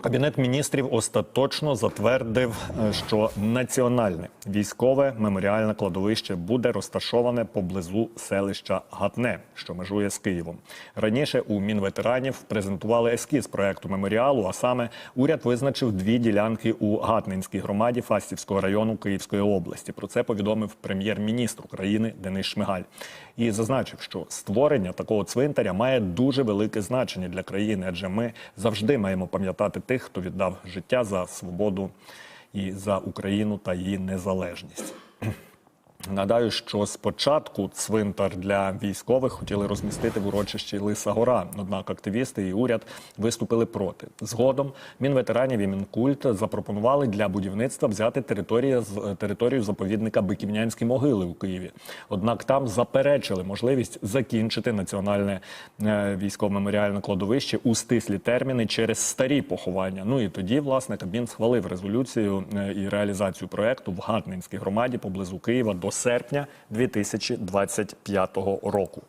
Кабінет міністрів остаточно затвердив, е, що національне військове меморіальне кладовище буде розташоване поблизу селища Гатне, що межує з Києвом. Раніше у Мінветеранів презентували ескіз проекту меморіалу. А саме уряд визначив дві ділянки у Гатненській громаді Фастівського району Київської області. Про це повідомив прем'єр-міністр України Денис Шмигаль і зазначив, що створення такого цвинтаря має дуже велике значення для країни, адже ми завжди маємо пам'ятати тих, хто віддав життя за свободу і за Україну та її незалежність. Нагадаю, що спочатку цвинтар для військових хотіли розмістити в урочищі Лиса Гора. Однак активісти і уряд виступили проти. Згодом Мінветеранів і Мінкульт запропонували для будівництва взяти територію з територію заповідника Биківнянські могили у Києві. Однак там заперечили можливість закінчити національне е, військове меморіальне кладовище у стислі терміни через старі поховання. Ну і тоді, власне, Кабмін схвалив резолюцію е, і реалізацію проекту в Гатненській громаді поблизу Києва до серпня 2025 року.